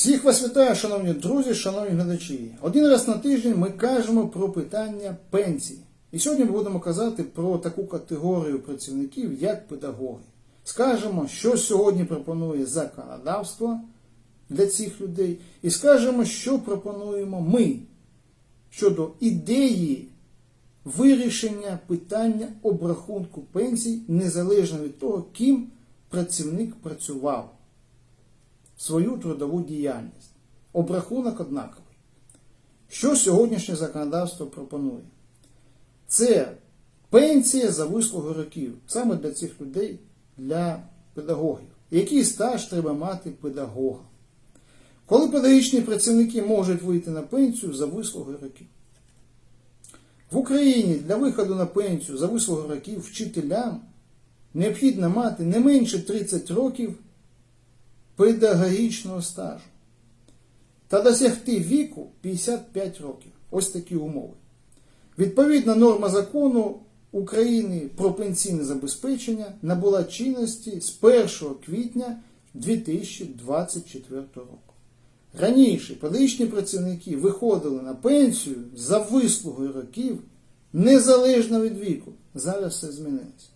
Всіх вас вітаю, шановні друзі, шановні глядачі. Один раз на тиждень ми кажемо про питання пенсій. І сьогодні ми будемо казати про таку категорію працівників, як педагоги. Скажемо, що сьогодні пропонує законодавство для цих людей, і скажемо, що пропонуємо ми щодо ідеї вирішення питання обрахунку пенсій незалежно від того, ким працівник працював свою трудову діяльність. Обрахунок однаковий. Що сьогоднішнє законодавство пропонує? Це пенсія за вислугу років, саме для цих людей, для педагогів. Який стаж треба мати педагога? Коли педагогічні працівники можуть вийти на пенсію за вислугу років? В Україні для виходу на пенсію за вислугу років вчителям необхідно мати не менше 30 років педагогічного стажу та досягти віку 55 років. Ось такі умови. Відповідна норма закону України про пенсійне забезпечення набула чинності з 1 квітня 2024 року. Раніше педагогічні працівники виходили на пенсію за вислугою років незалежно від віку. Зараз все змінилося.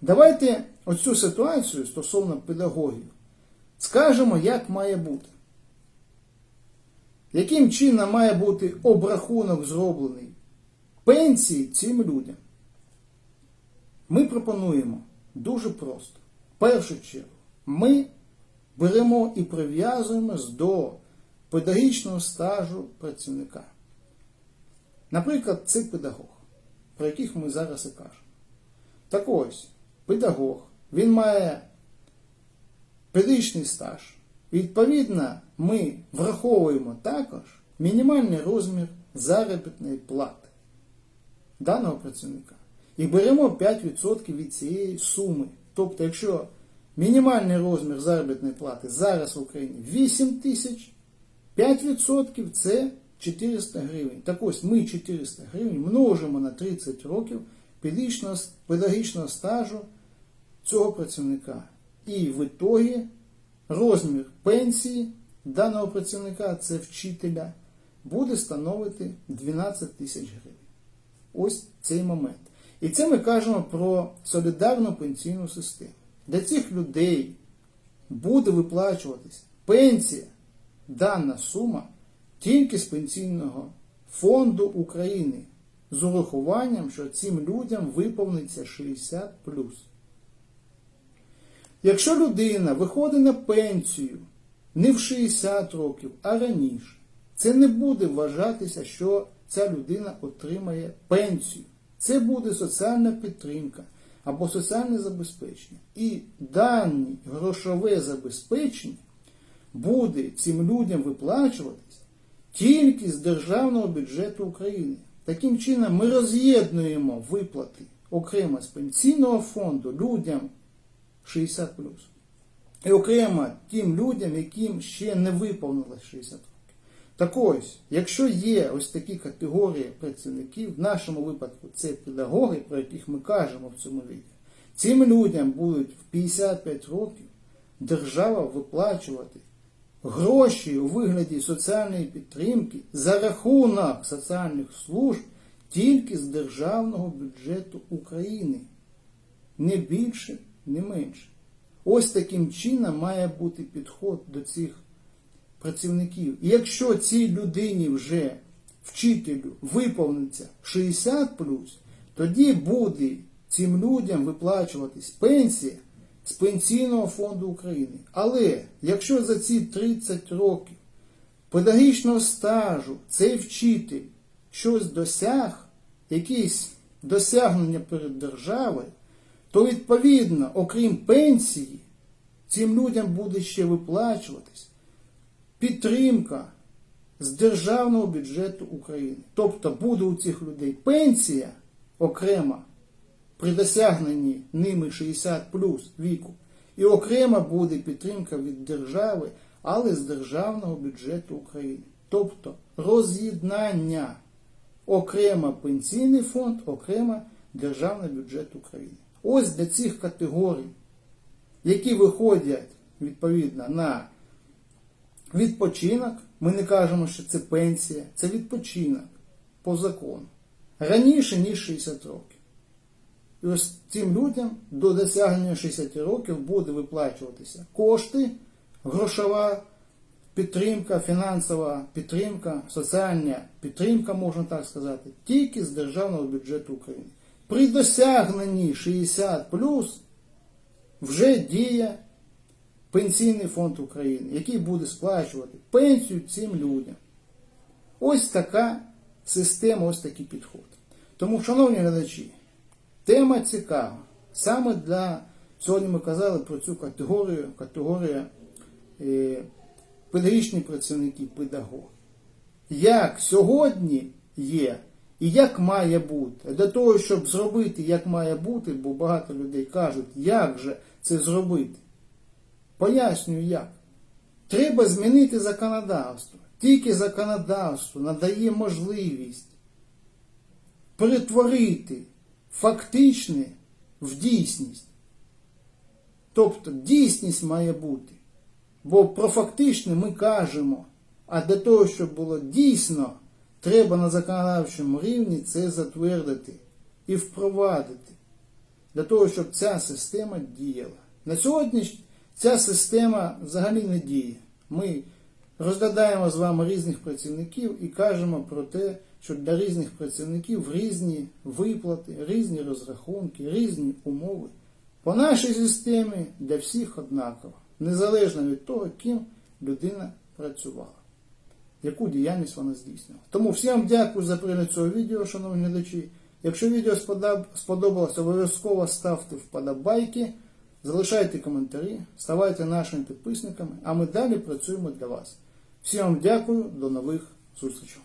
Давайте оцю ситуацію стосовно педагогів скажемо, як має бути. Яким чином має бути обрахунок зроблений пенсії цим людям? Ми пропонуємо дуже просто. В першу чергу, ми беремо і прив'язуємось до педагогічного стажу працівника. Наприклад, це педагог, про яких ми зараз і кажемо. Так ось, педагог, він має педагогічний стаж. Відповідно, ми враховуємо також мінімальний розмір заробітної плати даного працівника. І беремо 5% від цієї суми. Тобто, якщо мінімальний розмір заробітної плати зараз в Україні 8 тисяч, 5% це 400 гривень. Так ось ми 400 гривень множимо на 30 років педагогічного стажу цього працівника. І в ітогі розмір пенсії даного працівника, це вчителя, буде становити 12 тисяч гривень. Ось цей момент. І це ми кажемо про солідарну пенсійну систему. Для цих людей буде виплачуватися пенсія, дана сума тільки з пенсійного фонду України з урахуванням, що цим людям виповниться 60 Якщо людина виходить на пенсію не в 60 років, а раніше, це не буде вважатися, що ця людина отримає пенсію. Це буде соціальна підтримка або соціальне забезпечення. І дані грошове забезпечення буде цим людям виплачуватись тільки з державного бюджету України. Таким чином, ми роз'єднуємо виплати окремо з пенсійного фонду людям 60 І окремо тим людям, яким ще не виповнилось 60 років. Так ось, якщо є ось такі категорії працівників, в нашому випадку це педагоги, про яких ми кажемо в цьому відео, цим людям будуть в 55 років держава виплачувати гроші у вигляді соціальної підтримки за рахунок соціальних служб тільки з державного бюджету України. Не більше, не менше. Ось таким чином має бути підход до цих працівників. І якщо цій людині вже вчителю виповниться 60 тоді буде цим людям виплачуватись пенсія з Пенсійного фонду України. Але якщо за ці 30 років педагогічного стажу цей вчитель щось досяг, якісь досягнення перед державою, то відповідно, окрім пенсії, цим людям буде ще виплачуватись підтримка з державного бюджету України. Тобто буде у цих людей пенсія окрема при досягненні ними 60 плюс віку, і окрема буде підтримка від держави, але з державного бюджету України. Тобто роз'єднання окремо пенсійний фонд, окремо державний бюджет України. Ось для цих категорій, які виходять відповідно на відпочинок. Ми не кажемо, що це пенсія, це відпочинок по закону. Раніше, ніж 60 років. І ось цим людям до досягнення 60 років буде виплачуватися кошти, грошова підтримка, фінансова підтримка, соціальна підтримка, можна так сказати, тільки з державного бюджету України. При досягненні 60 вже діє Пенсійний фонд України, який буде сплачувати пенсію цим людям. Ось така система, ось такий підход. Тому, шановні глядачі, тема цікава. Саме для сьогодні ми казали про цю категорію, категорія е, педагогічні працівники, педагоги. Як сьогодні є і як має бути. Для того, щоб зробити, як має бути, бо багато людей кажуть, як же це зробити. Пояснюю як. Треба змінити законодавство. Тільки законодавство надає можливість перетворити фактичне в дійсність. Тобто дійсність має бути. Бо про фактичне ми кажемо, а для того, щоб було дійсно, треба на законодавчому рівні це затвердити і впровадити. Для того, щоб ця система діяла. На сьогодні ця система взагалі не діє. Ми розглядаємо з вами різних працівників і кажемо про те, що для різних працівників різні виплати, різні розрахунки, різні умови. По нашій системі для всіх однаково, незалежно від того, ким людина працювала, яку діяльність вона здійснила. Тому всім дякую за перегляд цього відео, шановні глядачі. Якщо відео сподобалося, обов'язково ставте вподобайки, залишайте коментарі, ставайте нашими підписниками, а ми далі працюємо для вас. Всім вам дякую, до нових зустрічей.